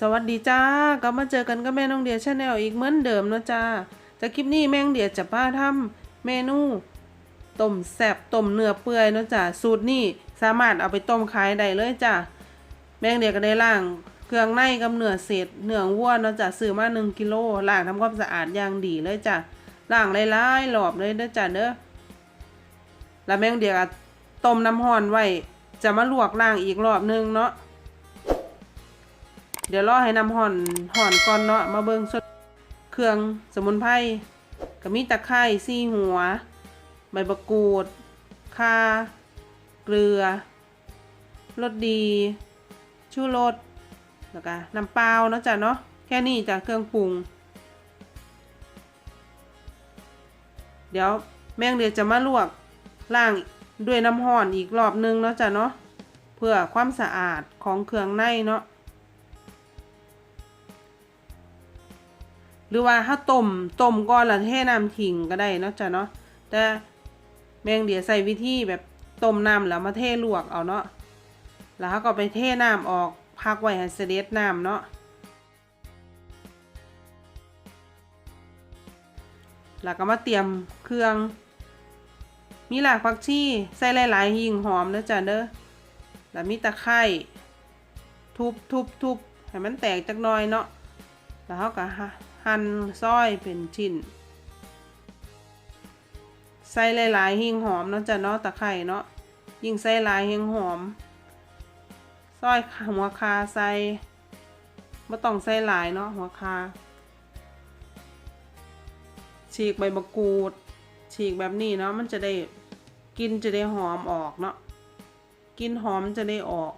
สวัสดีจ้ากลับมาเจอกันกับแม่น้องเดียชาแนลอีกเหมือนเดิมนะจ้าจากคลิปนี้แม่น้องเดียจะพาทำเมนูต้มแซบต้มเนื้อเปื่อยนะจ้าสูตรนี้สามารถเอาไปต้มขายได้เลยจ้าแม่น้องเดียก็ได้ล้างเครื่องในกับเนื้อเศษเนื้อวัวนะจ้าซื้อมาหนึ่งกิโลล้างทำความสะอาดอย่างดีเลยจ้าล้างหลายๆรอบเลยเด้อจ้าเด้อแล้วแม่น้องเดียก็ต้มน้ำร้อนไว้จะมาลวกล้างอีกรอบนึงเนาะ เดี๋ยวรอให้น้ำห่อนห่อนก่อนเนาะมาเบิ่งสดเครื่องสมุนไพรก็มีตะไคร้ซี่หัว ใบมะกูดข่าเกลือรสดี ชูรสแล้วก็น้ำเปล่าเนาะจ้ะเนาะแค่นี้จ้ะเครื่องปรุง เดี๋ยวแม่งเดี๋ยวจะมาลวกล้างด้วยน้ำห่อนอีกรอบนึงเนาะจ้ะเนาะเพื่อความสะอาดของเครื่องในเนาะ หรือว่าถ้าต้มต้มก่อนแล้วเทน้ำทิ้งก็ได้เนาะจ้ะเนาะแต่แมงเดียใส่วิธีแบบต้มน้ำแล้วมาเทลวกเอาเนาะแล้วเขาก็ไปเทน้ำออกพักไว้ให้เสด็จน้ำเนาะแล้วก็มาเตรียมเครื่อง มีหลากผักชีใส่หลายๆหิ่งหอมเด้อจ้ะเด้อ แล้วมีตะไคร้ทุบทุบทุบให้มันแตกจักหน่อยเนาะ แล้วเขาก็ หั่นซอยเป็นชิ้น ใส่หลายๆหิ่งหอมเนาะจ้ะเนาะตะไคร่เนาะยิ่งใส่หลายหิ่งหอมซอยหัวคาใส่ไม่ต้องใส่หลายเนาะหัวคา ฉีกใบมะกรูด ฉีกแบบนี้เนาะมันจะได้กินจะได้หอมออกเนาะกินหอมจะได้ออก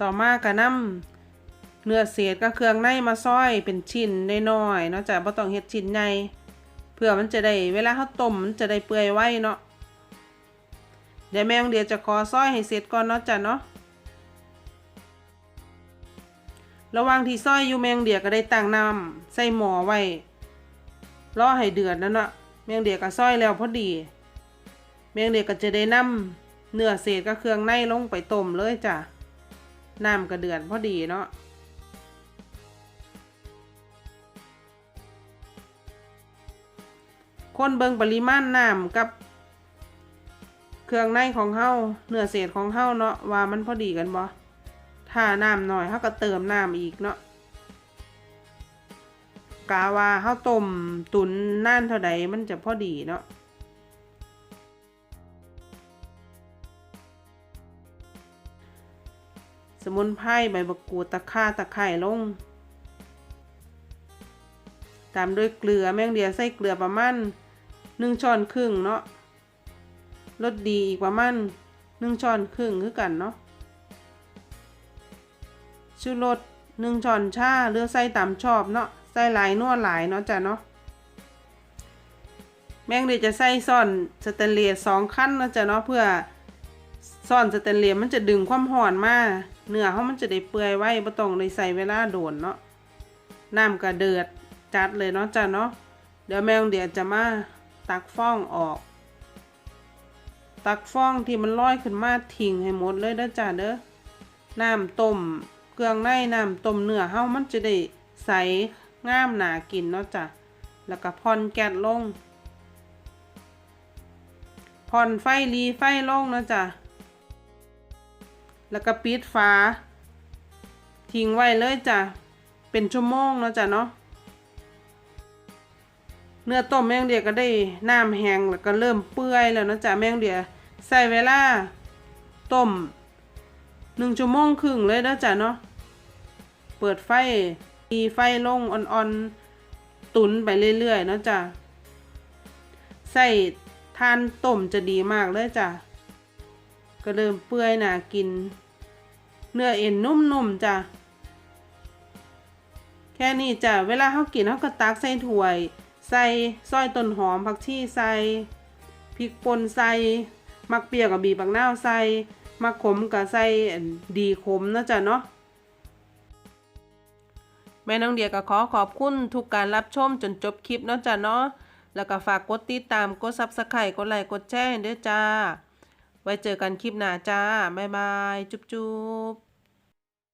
ต่อมากระน้ำ เนื้อเศษก็เครื่องในมาซอยเป็นชิ้นน้อยๆเนาะจ้ะบ่ต้องเฮ็ดชิ้นใหญ่เพื่อมันจะได้เวลาเขาต้มมันจะได้เปื่อยไว้เนาะเดี๋ยวแม่งเดี๋ยวจะขอซอยให้เสร็จก่อนเนาะจ้ะเนาะระหว่างที่ซอยอยู่แมงเดียก็ได้ตั้งน้ำใส่หม้อไว้รอให้เดือดนั่นเนาะแมงเดียก็ซอยแล้วพอดี แมงเดียก็จะได้นำเนื้อเศษก็เครื่องในลงไปต้มเลยจ้ะน้ำก็เดือดพอดีเนาะ คนเบิงปริมาณน้ำกับ เครื่องในของเฮาเนื้อเศษของเฮาเนาะว่ามันพอดีกันบ่ถ้าน้ำหน่อยเฮาก็เติมน้ำอีกเนาะกาว่าเฮาต้มตุนนานเท่าใดมันจะพอดีเนาะสมุนไพรใบมะกรูดตะข่าตะไคร่ลง ตามด้วยเกลือแมงเดียใส่เกลือประมาณ หนึ่งช้อนครึ่งเนาะรสดีอีกประมาณหนึ่งช้อนครึ่งคือกันเนาะชูรสหนึ่งช้อนชาเลือกใส่ตามชอบเนาะใส่หลายนัวหลายเนาะจ้ะเนาะแมงเดียจะใส่ซ่อนสแตนเลสสองขั้นเนาะจ้ะเนาะเพื่อซ่อนสแตนเลสมันจะดึงความห่อนมาเนื้อเขามันจะได้เปื่อยไว้บ่ต้องเลยใส่เวลาโดนเนาะน้ำก็เดือดจัดเลยเนาะจ้ะเนาะเดี๋ยวแมงเดี๋ยวจะมา ตักฟองออก ตักฟองที่มันลอยขึ้นมาทิ้งให้หมดเลยเด้อจ้ะเด้อน้ำต้มเครื่องในน้ำต้มเนื้อเฮามันจะได้ใสงามหนากินเนาะจ้ะแล้วก็ผ่อนแก๊สลงผ่อนไฟรีไฟลงเนาะจ้ะแล้วก็ปิดฝาทิ้งไว้เลยจ้ะเป็นชั่วโมงเนาะจ้ะเนาะ เนื้อต้มแมงเดียก็ได้น้ำแห้งแล้วก็เริ่มเปื่อยแล้วนะจ๊ะแมงเดียใส่เวลาต้มหนึ่งชั่วโมงครึ่งเลยนะจ๊ะเนาะเปิดไฟตีไฟลงอ่อนๆ ตุนไปเรื่อยๆนะจ๊ะใส่ทานต้มจะดีมากเลยจ้ะก็เริ่มเปื่อยน่ากิน เนื้อเอ็นนุ่มๆจ้ะแค่นี้จ้ะเวลาเขากินเขาก็ตักใส่ถ้วย ใส่ซอยต้นหอมผักชีใส่พริกป่นใส่มักเปียวกับบีบบักนาวใส่มักขมกับใส่ดีขมนะจ๊ะเนาะแม่น้องเดียก็ขอขอบคุณทุกการรับชมจนจบคลิปเนาะจ้ะเนาะ แล้วก็ฝากกดติดตาม กดซับสไครต์กดไลค์ กดแชร์ด้วยจ้า ไว้เจอกันคลิปหน้าจ้า บ๊ายบาย จุ๊บจุ๊บ